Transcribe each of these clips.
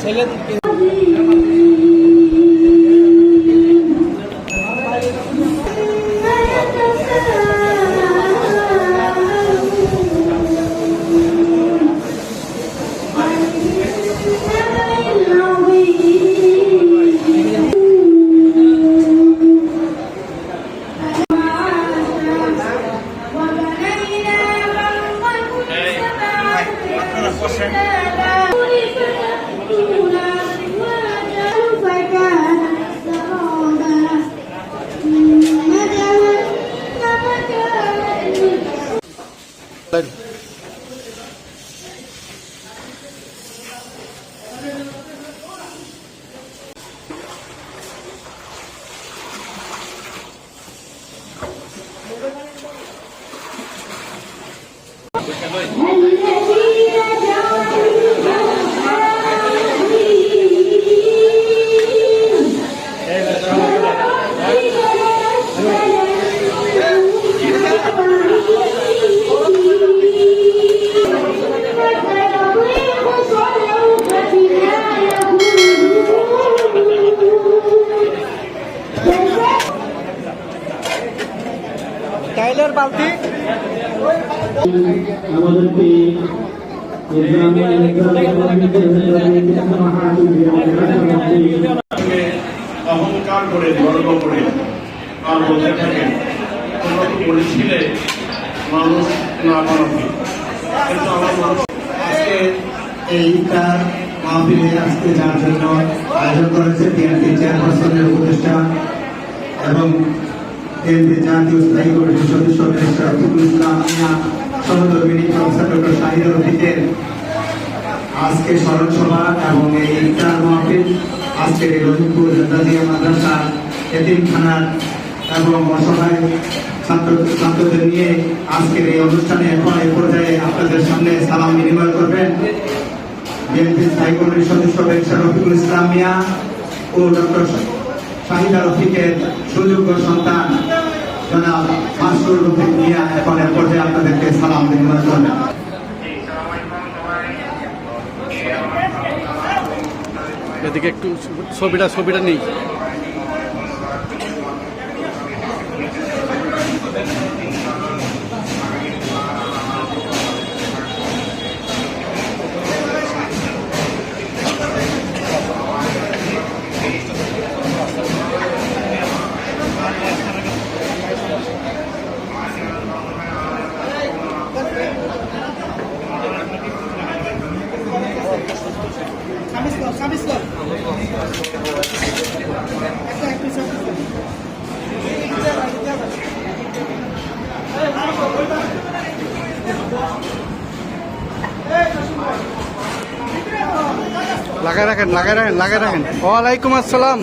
ছেলে করছেন Hello. টাইলের বালতি। আমাদেরকে অহংকার করে গর্ব করে আর বলতে থাকেন তোমরা তো বলেছিলে মানুষ না মানবী কিন্তু আমার মানুষ আজকে এই ইফতার মাহফিলে আজকে যার জন্য আয়োজন করেছে বিএনপি চেয়ারপারসনের উপদেষ্টা এবং বিএনপি জাতীয় স্থায়ী কমিটির সদস্য মিনিস্টার রফিকুল ইসলাম মিয়া সহধর্মিনী প্রফেসর ডক্টর শাহিদ রফিকের আজকে স্মরণ সভা এবং এই ইফতার মাহফিল, আজকের এই রহিমপুর জান্দাজিয়া মাদ্রাসা এতিমখানার এবং অসহায় ছাত্র ছাত্রদের নিয়ে আজকের এই অনুষ্ঠানে এখন এই পর্যায়ে আপনাদের সামনে সালাম বিনিময় করবেন। বিএনপি স্থায়ী কমিটির সদস্য ব্যারিস্টার রফিকুল ইসলাম মিয়া ও ডক্টর শাহিদা রফিকের সুযোগ্য সন্তান জনাব মাসুর এখন এ পর্যায়ে আপনাদেরকে সালাম এদিকে একটু ছবিটা ছবিটা নেই। লাগাই রাখেন লাগাই রাখেন লাগাই রাখেন। ওয়ালাইকুম আসসালাম।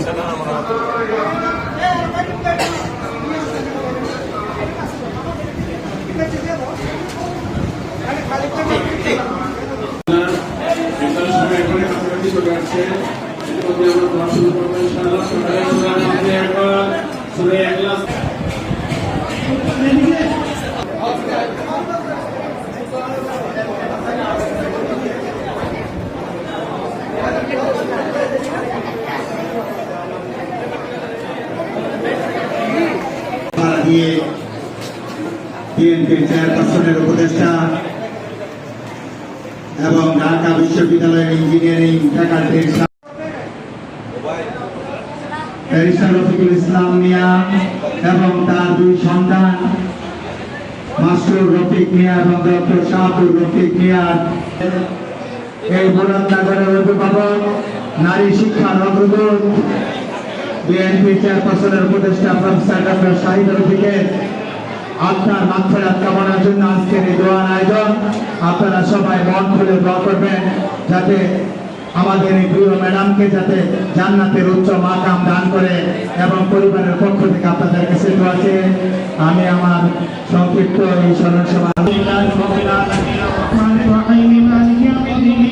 বিদ্যালয়ের সময় উপদেষ্টা এবং ঢাকা বিশ্ববিদ্যালয়ের ইঞ্জিনিয়ারিং ফ্যাকাল্টির রফিকুল ইসলাম মিয়া এবং তার দুই সন্তান মাসুর রফিক মিয়া এবং ডক্টর শাহুর রফিক মিয়া। এই বুলন্দনগরের অভিভাবক, নারী শিক্ষার অগ্রদূত, বিএনপি চেয়ারপারসনের উপদেষ্টা প্রফেসর ডক্টর শাহিদ রফিকের আপনার মাত্রার কামনার জন্য আজকের এই দোয়ার আয়োজন। আপনারা সবাই মন খুলে দোয়া করবেন, যাতে আমাদের এই প্রিয় ম্যাডামকে যাতে জান্নাতের উচ্চ মাকাম দান করে এবং পরিবারের পক্ষ থেকে আপনাদের কাছে দোয়া চেয়ে আমি আমার সংক্ষিপ্ত এই স্মরণ সভা الرحمن الرحيم مالك يوم الدين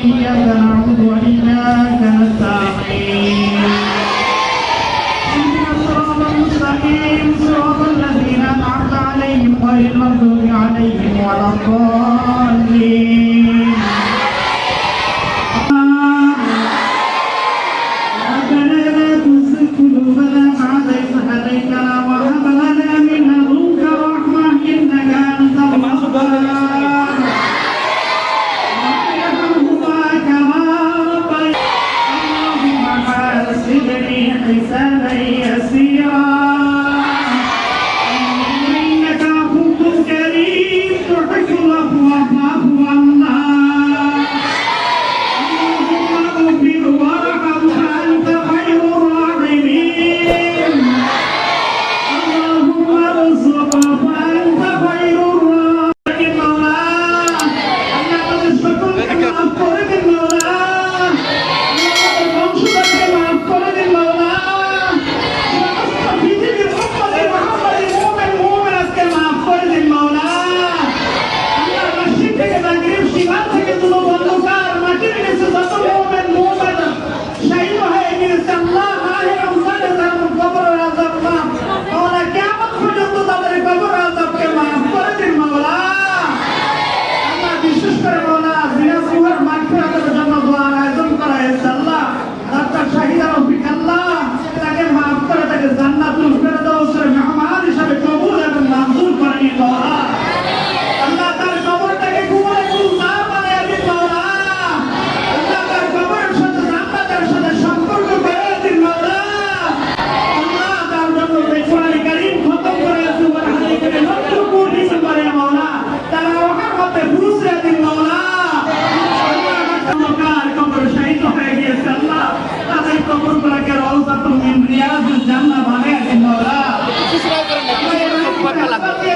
রিয়াজুল জান্নাহ বানাই আছেন মাওলা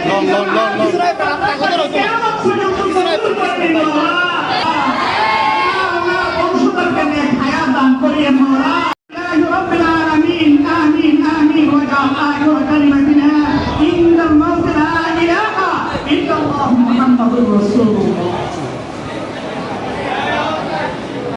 লন লন লন লন মাওলা